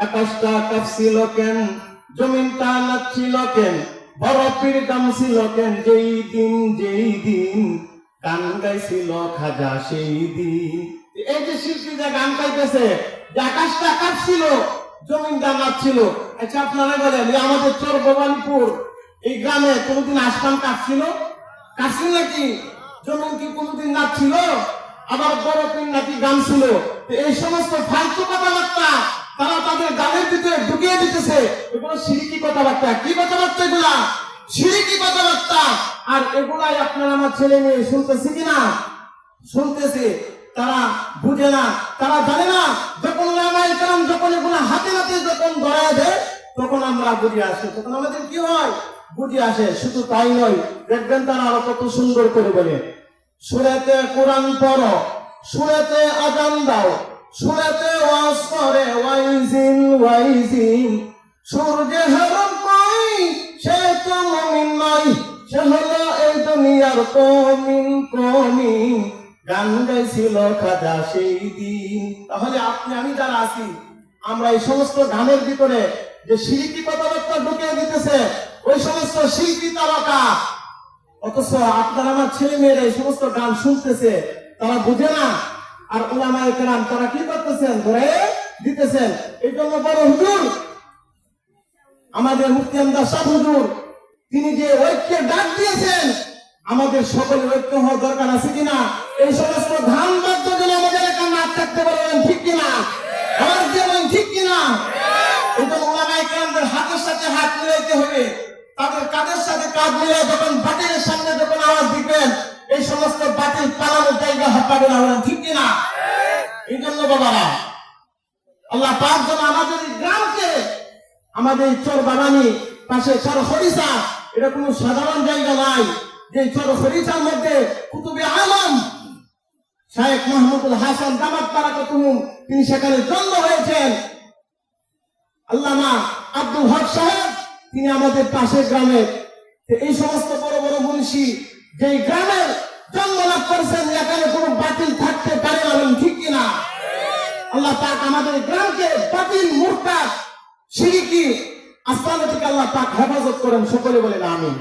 আকাশটা কাঁপছিল কেন? জমিনটা নাচছিল কেন? বরফের দাম ছিল কেন? যেই দিন যেই দিন গান গাইছিল খাজা সেই দিন। এই যে শিল্পী যে গান গাইতেছে, যে আকাশটা কাঁপছিল, জমিনটা নাচছিল। আচ্ছা আপনারা বলেন যে আমাদের চর ভবানীপুর এই গ্রামে কোনোদিন আসমান কাঁপছিল? কাশি নাকি? জমিন কি কোনোদিন নাচছিল? আবার বরফের নাকি গান ছিল? এই সমস্ত ফালতু কথাবার্তা দিতেছে এগুলো সিরিকি কথাবার্তা। কি কথাবার্তা এগুলা? সিরিকি কথাবার্তা। আর এগুলাই আপনার আমার ছেলে মেয়ে শুনতেছে কিনা শুনতেছে। তারা বুঝে না। তারা জানে না, যখন রামায় কারণ যখন এগুলো হাতে হাতে যখন ধরা দেয়, তখন আমরা বুঝে আসে। তখন আমাদের কি হয়? বুঝে আসে। শুধু তাই নয়, দেখবেন তারা আরও কত সুন্দর করে বলে। সুরেতে কোরআন পড়ো, সুরেতে আজান দাও, সুরেতে ওয়াজ করে ওয়াইজিন ওয়াইজিন। সূর্যে হরম কই সে তো মুমিন নয় সে হলো এই দুনিয়ার কমিন কমিন। গান গাইছিল খাজা সেই দিন তাহলে আপনি, আমি যারা আছি, আমরা এই সমস্ত গানের ভিতরে যে শিল্পী কথাবার্তা ঢুকিয়ে দিতেছে, ওই সমস্ত শিল্পী তারকা, অথচ আপনার আমার ছেলে মেয়েরা এই সমস্ত গান শুনতেছে, তারা বুঝে না। আর ওলামায় কেরাম তারা কি করতেছেন? ধরে দিতেছেন। এই জন্য বড় হুজুর আমাদের মুফতি আমদার হুজুর। তিনি যে ঐক্যের ডাক দিয়েছেন, আমাদের সকলের ঐক্য হওয়ার দরকার আছে কিনা? এই সমস্ত ধান বাদ্য যেন আমাদের একা না থাকতে পারবেন ঠিক কিনা? দিয়ে বলেন ঠিক কিনা? এবং ওলামায় কেরামদের হাতের সাথে হাত মিলাইতে হবে। তাদের কাদের সাথে কাঁধ মিলিয়ে যখন বাতিলের সামনে যখন আওয়াজ দিবেন, এই সমস্ত বাতিল পালানোর জায়গা হাঁপাবে না ঠিক কিনা? এই জন্য বাবারা, আল্লাহ পাক যেন আমাদের গ্রামকে আমাদের চর বাগানি পাশে চর হরিসা এটা কোনো সাধারণ জায়গা নাই। যে চর হরিসার মধ্যে কুতুবে আলম, শায়েখ মাহমুদুল হাসান দামাত বারাকাতুহুম তিনি সেখানে জন্ম হয়েছেন। আল্লামা আব্দুল হক সাহেব, তিনি আমাদের পাশের গ্রামের এই সমস্ত বড় বড় মনীষী যে গ্রামের জন্ম লাভ করেছেন, এখানে কোনো বাতিল থাকতে পারে না, ঠিক কিনা? আল্লাহ পাক আমাদের গ্রামকে বাতিল, মুরতাদ সিরিকি আস্তানা থেকে আল্লাহ পাক হেফাজত করেন সকলে বলেন আমিন।